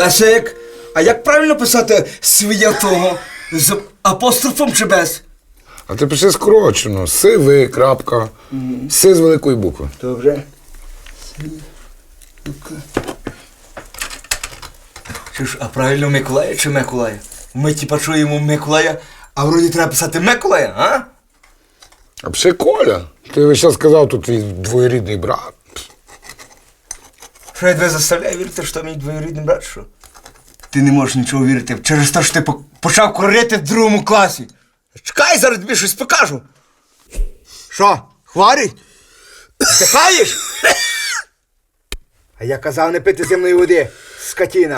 Лесик, а як правильно писати своє того? З апострофом чи без? А ти пиши скорочено. Сиви, крапка. Си з великої букви. Добре. Чи ж, а правильно Миколая чи Миколая? Ми типа чуємо Миколая, а вроді треба писати Миколая, а? А пиши Коля. Ти весь час сказав, тут твій двоюрідний брат. Що я тебе заставляю вірити, що мій двоюрідний брат, що? Ти не можеш нічого вірити через те, що ти по- почав курити в другому класі. Чекай, зараз тобі щось покажу. Що, хворий? Тихаєш? А я казав не пити земної води, скотіна.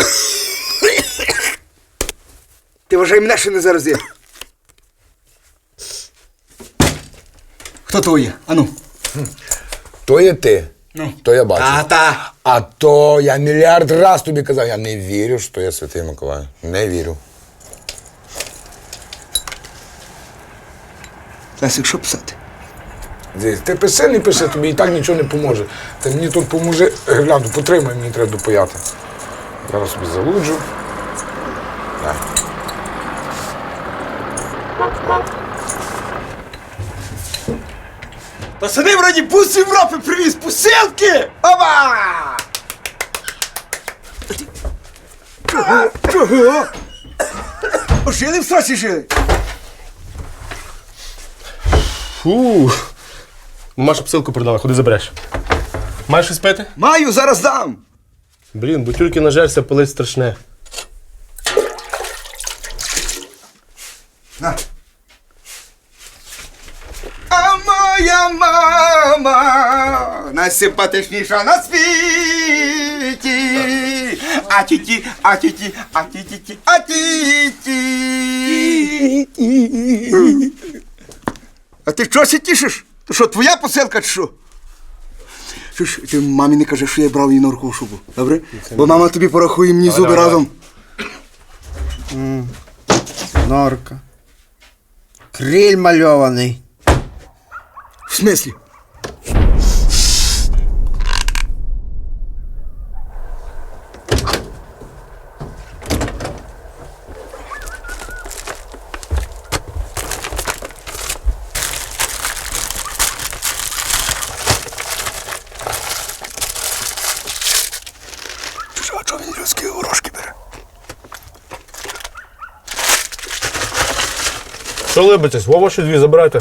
Ти вважай мене ще не зарази. Хто то є? Ану. То є ти. Ну. То я бачу. Та-та. А то я мільярд раз тобі казав, я не вірю, що я святий Миколай. Не вірю. Лесик, що писати? Дивись, Ти пиши, не пиши, тобі і так нічого не поможе. Ти мені тут поможи, гляну, потримай, мені треба допояти. Зараз собі залуджу. Пацани, вроді бус з Європи привіз посилки! Чого? Чого? Жили в срочі жили? Фу. Маша посилку продала, ходи забереш. Маєш щось пити? Маю, зараз дам. Блін, бо тільки нажерся палить страшне. На. А моя мама найсимпатичніша на світі. А тіті, а тіті, а тіті, а тіті. А ти чого тішиш? То що, твоя посилка чи що? Що ж, ти мамі не кажеш, що я брав її на руку шубу, добре? Бо мама тобі порахує мені зуби разом. Норка. Криль мальований. В? Чужа, а чого він людські горошки бере? Що либитесь? Вова ще дві забирайте.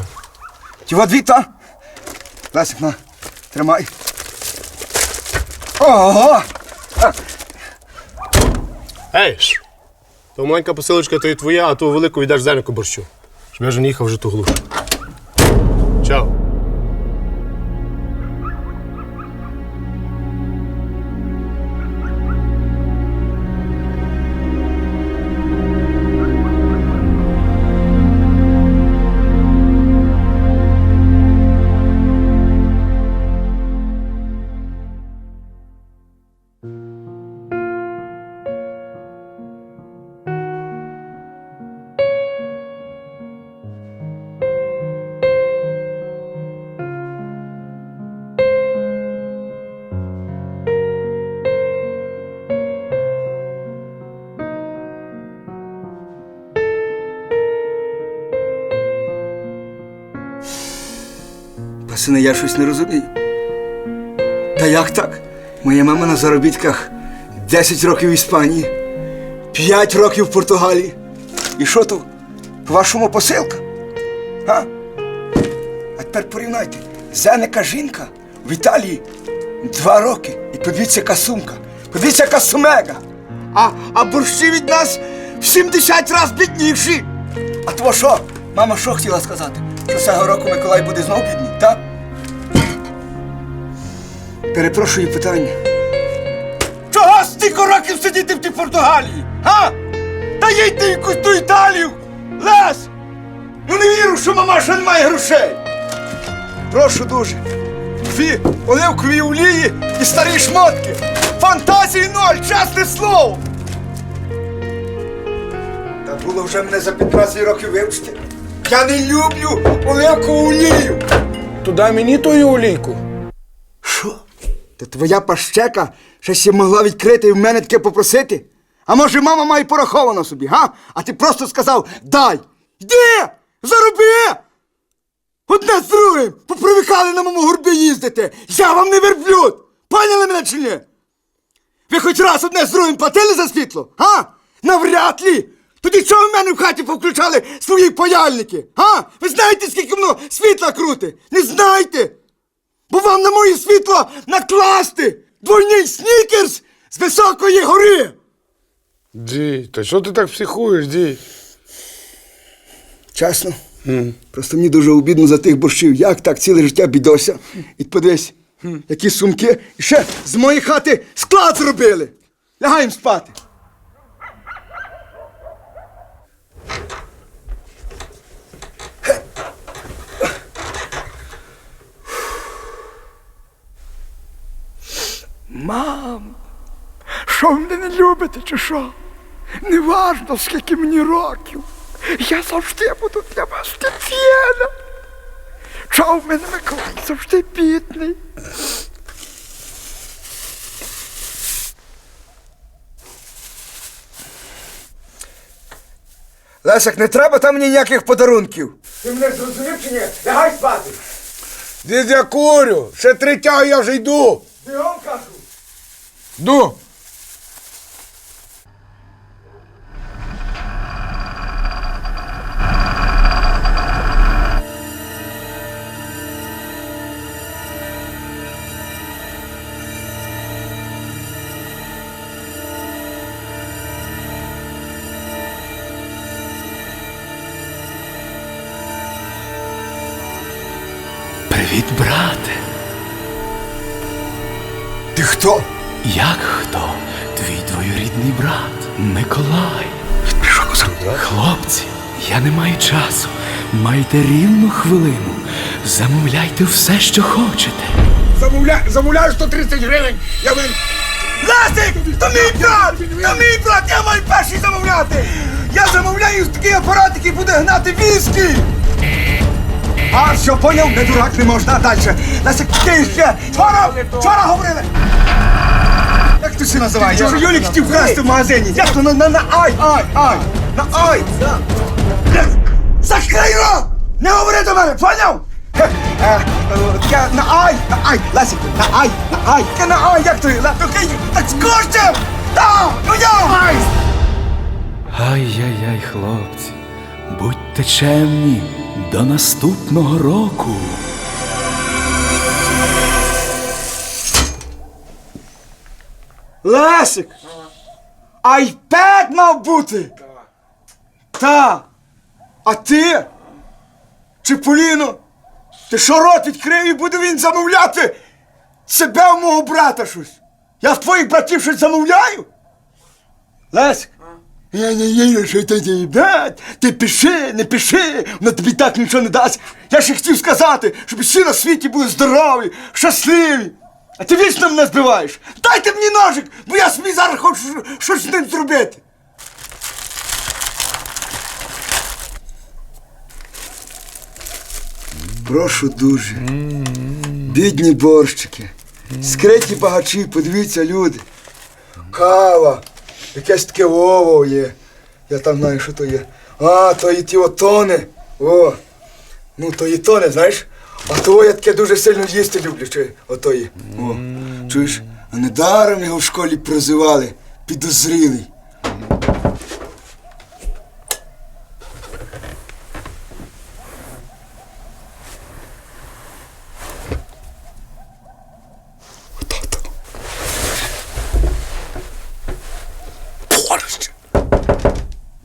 Тіва дві, та? Лесик, на, тримай. Ого! Ей! То маленька посилочка то і твоя, а ту велику віддаш зеленку борщу. Щоб я вже не їхав вже ту глуш. Пасини, я щось не розумію. Та як так? Моя мама на заробітках 10 років в Іспанії, 5 років в Португалії. І що то? По-вашому посилка? А? А тепер порівняйте. Зенека жінка в Італії два роки. І подивіться, яка сумка. Подивіться, яка сумега. А, а борщі від нас в 70 разів бідніші. А то що? Мама що хотіла сказати? Що цього року Миколай буде знов бідний, так? Перепрошую питання. Чого стільки років сидіти в тій Португалії? Га? Та їдьте в якусь ту Італію! Лес! Ну не вірю, що мамаша не має грошей. Прошу дуже. Дві оливкові олії і старі шмотки. Фантазії ноль, чесне слово. Та було вже мене за 15 років вивчити. Я не люблю оливкову олію. То дай мені тою олійку. Та твоя пащека щось могла відкрити і в мене таке попросити? А може мама має пораховано собі, га? А ти просто сказав дай! Йди! Зароби! Одне з другим! Попривикали на моєму горбі їздити! Я вам не верблюд! Поняли мене чи ні? Ви хоч раз одне з другим платили за світло? Га? Навряд лі! Тоді чого в мене в хаті повключали свої паяльники? Га? Ви знаєте, скільки воно світла крути? Не знаєте? Бо вам на моє світло накласти двойний снікерс з високої гори! Дій, та що ти так психуєш, дій? Чесно? Просто мені дуже обідно за тих борщів. Як так ціле життя бідося? І подивись, які сумки. І ще з моєї хати склад зробили. Лягаємо спати. Мам, що ви мене не любите, чи що? Неважно, скільки мені років. Я завжди буду для вас Тетяна. Чого в мене Миколай завжди бідний? Лесик, не треба там мені ніяких подарунків. Ти мене зрозумів чи ні? Лягай спати. Дід, я курю, ще три тяги, я вже йду. Бігом кажу. Йду. Привіт, брате. Ти хто? Як хто? Твій двоюрідний брат Миколай. Хлопці, я не маю часу. Майте рівну хвилину. Замовляйте все, що хочете. Замовляю, замовляю 130 гривень. Я вин... Лесик! То мій брат! То мій брат! Я маю перший замовляти! Я замовляю такий апарат, який буде гнати віскі! А, що, поняв? Не дурак не можна далі. Лесик, ти ще! Вчора! Вчора говорили! Як ти ще? Я вже Юлік хотів вкрасти в магазині. Як то на, на, на ай, ай, ай! На ай! Закрий рот! Не говори до мене, поняв? Е, е, Я на ай, на ай, Лесик, на ай, на ай, я на ай, як ти? Ле- Такий, так скорчив! Та, ну я! Ай! Ай-яй-яй, хлопці, будьте чемні до наступного року. Лесик! Айпед мав бути! Та! А ти? Чиполіно? Ти що рот відкрив і буде він замовляти себе в мого брата щось? Я в твоїх братів щось замовляю? Лесик! Я не вірю, що ти їбать. Ти пиши, не пиши, вона тобі так нічого не дасть. Я ще хотів сказати, щоб всі на світі були здорові, щасливі. А ти вічно мене збиваєш. Дайте мені ножик, бо я собі зараз хочу щось з ним зробити. Прошу дуже. Бідні борщики. Скриті багачі, подивіться, люди. Кава. Якесь таке вово є. Я там знаю, що то є. А, то і ті отони. О. Ну, то і тони, знаєш? А того я таке дуже сильно їсти люблю, чи отої. О. Чуєш? А недаром його в школі прозивали. Підозрілий.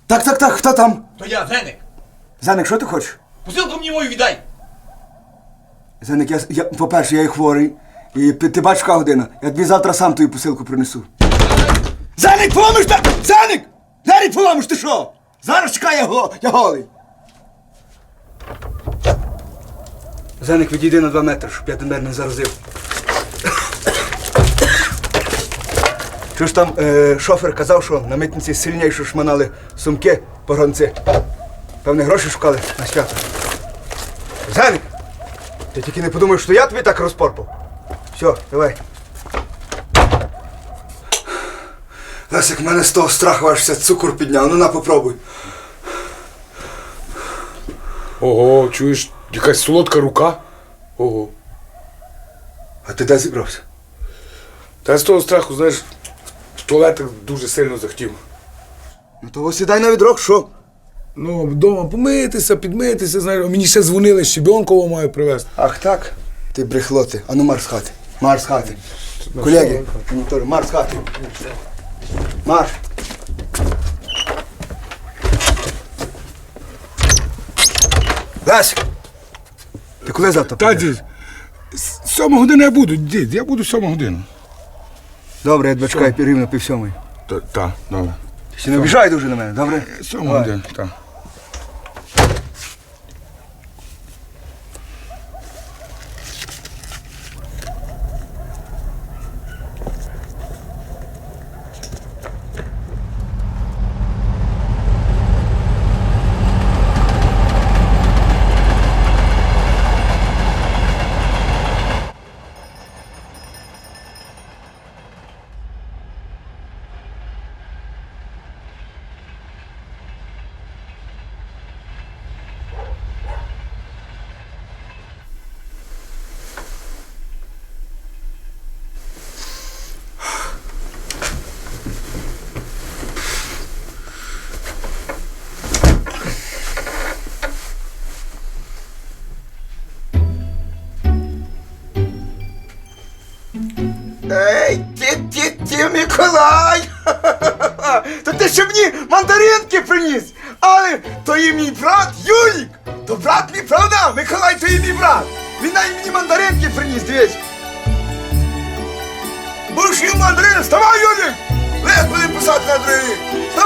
Так, так, так, хто там? То я, Зеник. Заник, що ти хочеш? Посилку мені мою віддай. Заник, я, я по-перше, я і хворий. І пи- ти бачиш, яка година. Я тобі завтра сам твою посилку принесу. Заник, поламиш та! Заник! Заник, поламиш, ти що? Зараз чекай, я, го, я голий. Заник, відійди на два метри, щоб я тебе не заразив. Чуєш там е, шофер казав, що на митниці сильніше шманали сумки погонці. Певне, гроші шукали на свято. Заник! Ти тільки не подумаєш, що я тобі так розпорпав. Все, давай. Лесик, мене з того страху аж все цукор підняв. Ну на попробуй. Ого, чуєш, якась солодка рука. Ого. А ти де зібрався? Та з того страху, знаєш, в туалетах дуже сильно захотів. Ну то сідай на відрок, що? Ну, вдома помитися, підмитися, знаєш, мені ще дзвонили, щебенкового маю привезти. Ах так? Ти брехло ти. Ану марш з хати. Марш з хати. Колеги, монітори, марш з хати. Марш. Лесик! Ти коли завтра? Та, підеш? дід, сьома година я буду, дід, я буду сьома година. Добре, я тебе чекаю рівно пів сьомої. Та, та, добре. Ще не обіжай дуже на мене, добре? Сьома Давай. година, так. Приніс! Але то є мій брат Юрік. То брат мій, правда? Миколай, то є мій брат! Він навіть мені мандаринки приніс, дивись! Будеш мандарин, вставай, Юрік! Лес буде писати на другий! Вставай!